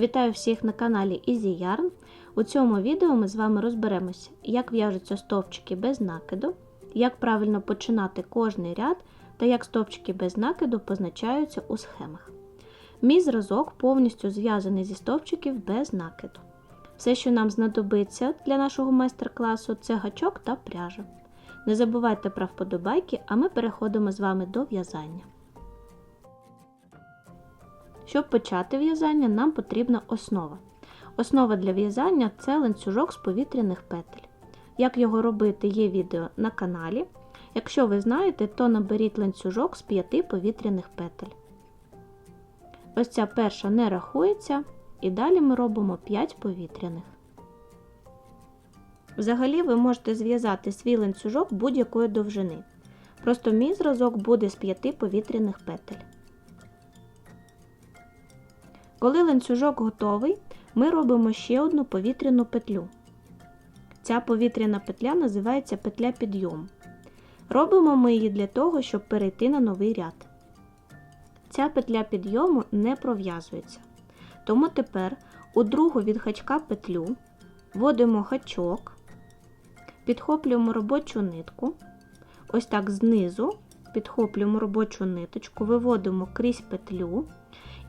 Вітаю всіх на каналі Easy Yarn. У цьому відео ми з вами розберемося, як в'яжуться стовпчики без накиду, як правильно починати кожний ряд та як стовпчики без накиду позначаються у схемах. Мій зразок повністю зв'язаний зі стовпчиків без накиду. Все, що нам знадобиться для нашого майстер-класу, це гачок та пряжа. Не забувайте про вподобайки, а ми переходимо з вами до в'язання. Щоб почати в'язання, нам потрібна основа. Основа для в'язання це ланцюжок з повітряних петель. Як його робити, є відео на каналі. Якщо ви знаєте, то наберіть ланцюжок з 5 повітряних петель. Ось ця перша не рахується, і далі ми робимо 5 повітряних. Взагалі, ви можете зв'язати свій ланцюжок будь-якої довжини. Просто мій зразок буде з 5 повітряних петель. Коли ланцюжок готовий, ми робимо ще одну повітряну петлю. Ця повітряна петля називається петля підйому. Робимо ми її для того, щоб перейти на новий ряд. Ця петля підйому не пров'язується. Тому тепер у другу від гачка петлю вводимо гачок, підхоплюємо робочу нитку. Ось так знизу підхоплюємо робочу ниточку, виводимо крізь петлю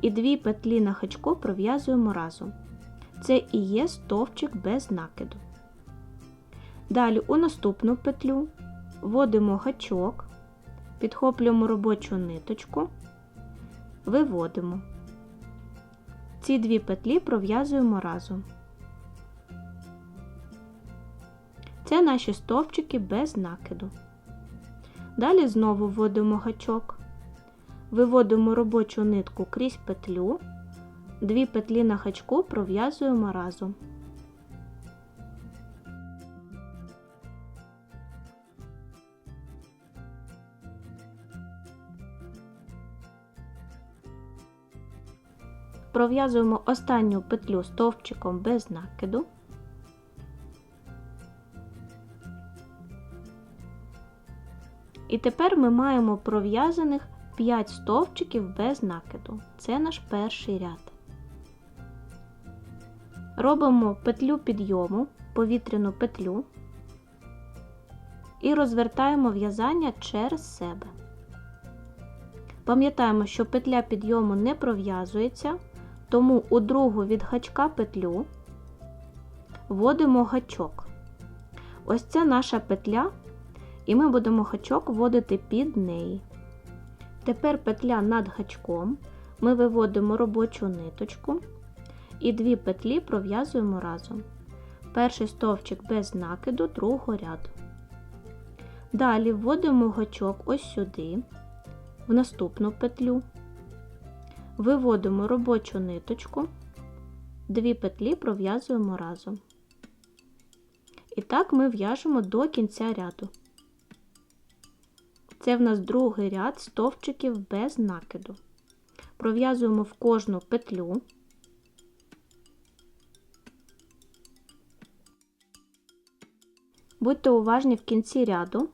і дві петлі на гачку пров'язуємо разом. Це і є стовпчик без накиду. Далі у наступну петлю вводимо гачок, підхоплюємо робочу ниточку, виводимо. Ці дві петлі пров'язуємо разом. Це наші стовпчики без накиду. Далі знову вводимо гачок, виводимо робочу нитку крізь петлю, дві петлі на гачку пров'язуємо разом. Пров'язуємо останню петлю стовпчиком без накиду. І тепер ми маємо пров'язаних 5 стовпчиків без накиду. Це наш перший ряд. Робимо петлю підйому, повітряну петлю і розвертаємо в'язання через себе. Пам'ятаємо, що петля підйому не пров'язується, тому у другу від гачка петлю вводимо гачок. Ось це наша петля, і ми будемо гачок вводити під неї. Тепер петля над гачком ми виводимо робочу ниточку і дві петлі пров'язуємо разом. Перший стовпчик без накиду другого ряду. Далі вводимо гачок ось сюди, в наступну петлю, виводимо робочу ниточку, дві петлі пров'язуємо разом. І так ми в'яжемо до кінця ряду. Це в нас другий ряд стовпчиків без накиду. Пров'язуємо в кожну петлю. Будьте уважні в кінці ряду.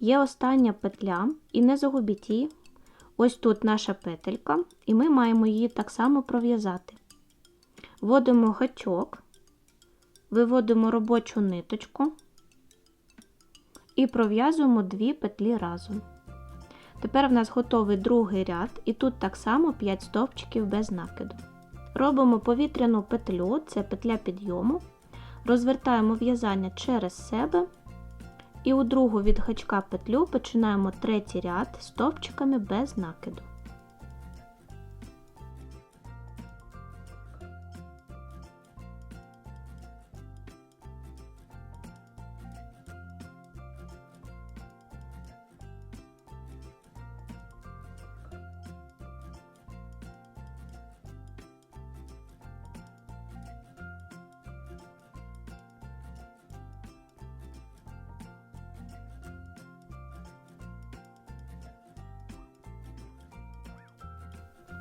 Є остання петля, і не загубіть її. Ось тут наша петелька, і ми маємо її так само пров'язати. Вводимо гачок, виводимо робочу ниточку і пров'язуємо дві петлі разом. Тепер в нас готовий другий ряд, і тут так само 5 стовпчиків без накиду. Робимо повітряну петлю, це петля підйому, розвертаємо в'язання через себе. І у другу від гачка петлю починаємо третій ряд стовпчиками без накиду.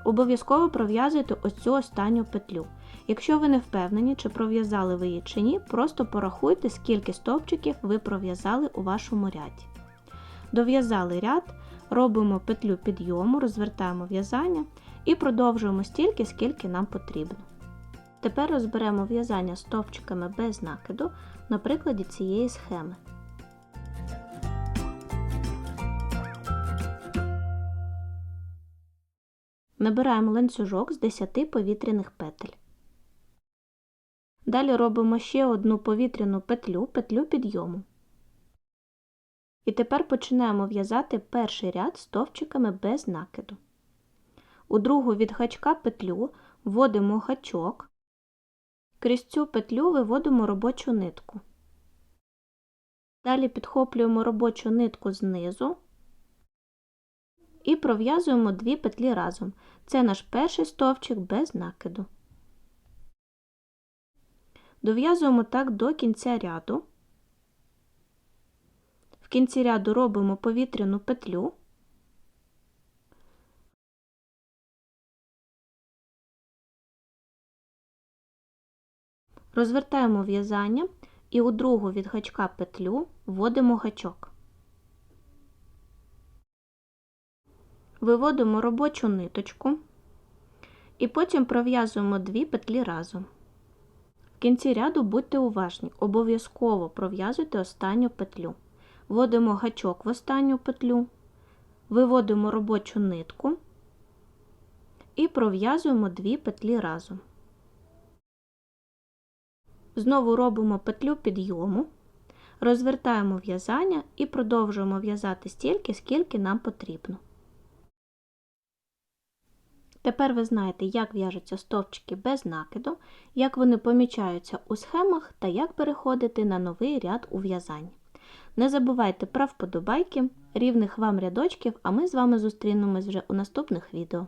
Обов'язково пров'язуйте ось цю останню петлю. Якщо ви не впевнені, чи пров'язали ви її чи ні, просто порахуйте, скільки стовпчиків ви пров'язали у вашому ряді. Дов'язали ряд, робимо петлю підйому, розвертаємо в'язання і продовжуємо стільки, скільки нам потрібно. Тепер розберемо в'язання стовпчиками без накиду на прикладі цієї схеми. Набираємо ланцюжок з 10 повітряних петель. Далі робимо ще одну повітряну петлю, петлю підйому. І тепер починаємо в'язати перший ряд стовпчиками без накиду. У другу від гачка петлю вводимо гачок, крізь цю петлю виводимо робочу нитку. Далі підхоплюємо робочу нитку знизу і пров'язуємо дві петлі разом. Це наш перший стовпчик без накиду. Дов'язуємо так до кінця ряду. В кінці ряду робимо повітряну петлю. Розвертаємо в'язання і у другу від гачка петлю вводимо гачок. Виводимо робочу ниточку і потім пров'язуємо дві петлі разом. В кінці ряду будьте уважні, обов'язково пров'язуйте останню петлю. Вводимо гачок в останню петлю, виводимо робочу нитку і пров'язуємо дві петлі разом. Знову робимо петлю підйому, розвертаємо в'язання і продовжуємо в'язати стільки, скільки нам потрібно. Тепер ви знаєте, як в'яжуться стовпчики без накиду, як вони помічаються у схемах та як переходити на новий ряд у в'язанні. Не забувайте про вподобайки, рівних вам рядочків, а ми з вами зустрінемось вже у наступних відео.